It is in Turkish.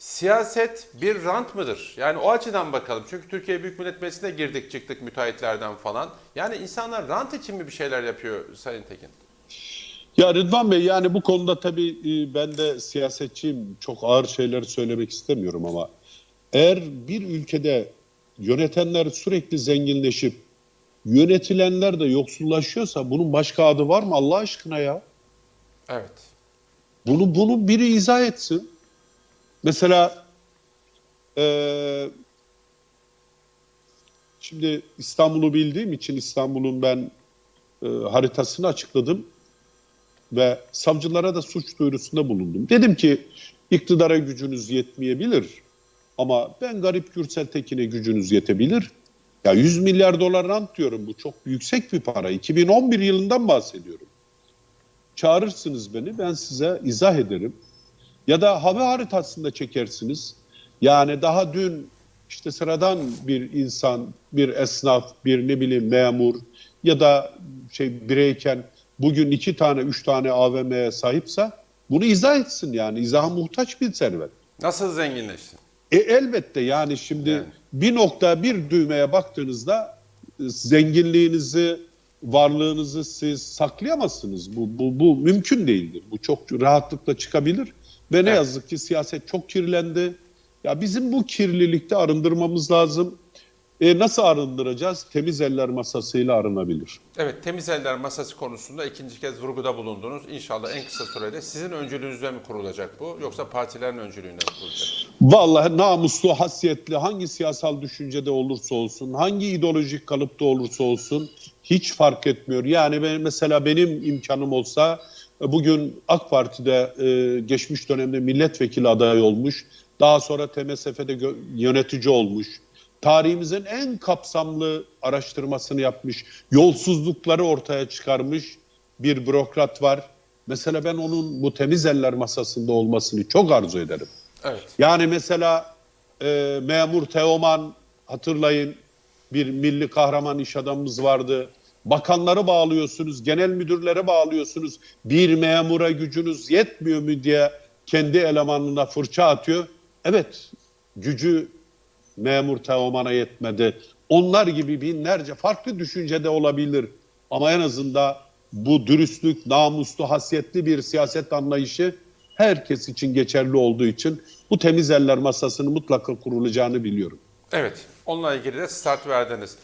Siyaset bir rant mıdır? Yani o açıdan bakalım. Çünkü Türkiye Büyük Millet Meclisi'ne girdik çıktık müteahhitlerden falan. Yani insanlar rant için mi bir şeyler yapıyor Sayın Tekin? Ya Rıdvan Bey yani bu konuda tabii e, ben de siyasetçiyim. Çok ağır şeyler söylemek istemiyorum ama eğer bir ülkede yönetenler sürekli zenginleşip yönetilenler de yoksullaşıyorsa bunun başka adı var mı Allah aşkına ya? Evet. Bunu bunu biri izah etsin. Mesela eee, şimdi İstanbul'u bildiğim için İstanbul'un ben e, haritasını açıkladım ve savcılara da suç duyurusunda bulundum. Dedim ki iktidara gücünüz yetmeyebilir ama ben garip Gürsel Tekin'e gücünüz yetebilir. Ya 100 milyar dolar rant diyorum bu çok yüksek bir para. 2011 yılından bahsediyorum. Çağırırsınız beni ben size izah ederim. Ya da hava haritasında çekersiniz. Yani daha dün işte sıradan bir insan, bir esnaf, bir ne bileyim memur ya da şey bireyken bugün iki tane, üç tane AVM'ye sahipse bunu izah etsin yani. İzaha muhtaç bir servet. Nasıl zenginleşsin? E elbette yani şimdi Yani. bir nokta bir düğmeye baktığınızda e, zenginliğinizi, varlığınızı siz saklayamazsınız. Bu, bu, bu mümkün değildir. Bu çok rahatlıkla çıkabilir. Ve ne Evet. yazık ki siyaset çok kirlendi. Ya bizim bu kirlilikte arındırmamız lazım. E nasıl arındıracağız? Temiz eller masasıyla arınabilir. Evet, temiz eller masası konusunda ikinci kez vurguda bulundunuz. İnşallah en kısa sürede sizin öncülüğünüzde mi kurulacak bu yoksa partilerin öncülüğünde mi kurulacak? Vallahi namuslu, hasiyetli, hangi siyasal düşüncede olursa olsun, hangi ideolojik kalıpta olursa olsun hiç fark etmiyor. Yani ben, mesela benim imkanım olsa bugün AK Parti'de e, geçmiş dönemde milletvekili adayı olmuş, daha sonra TMSF'de yönetici olmuş, tarihimizin en kapsamlı araştırmasını yapmış, yolsuzlukları ortaya çıkarmış bir bürokrat var. Mesela ben onun bu temiz eller masasında olmasını çok arzu ederim. Evet. Yani mesela e, memur Teoman hatırlayın bir milli kahraman iş adamımız vardı. Bakanları bağlıyorsunuz, genel müdürlere bağlıyorsunuz. Bir memura gücünüz yetmiyor mu diye kendi elemanına fırça atıyor. Evet, gücü memur Teoman'a yetmedi. Onlar gibi binlerce farklı düşüncede olabilir. Ama en azından bu dürüstlük, namuslu, hasiyetli bir siyaset anlayışı herkes için geçerli olduğu için bu temiz eller masasının mutlaka kurulacağını biliyorum. Evet, onunla ilgili de start verdiniz.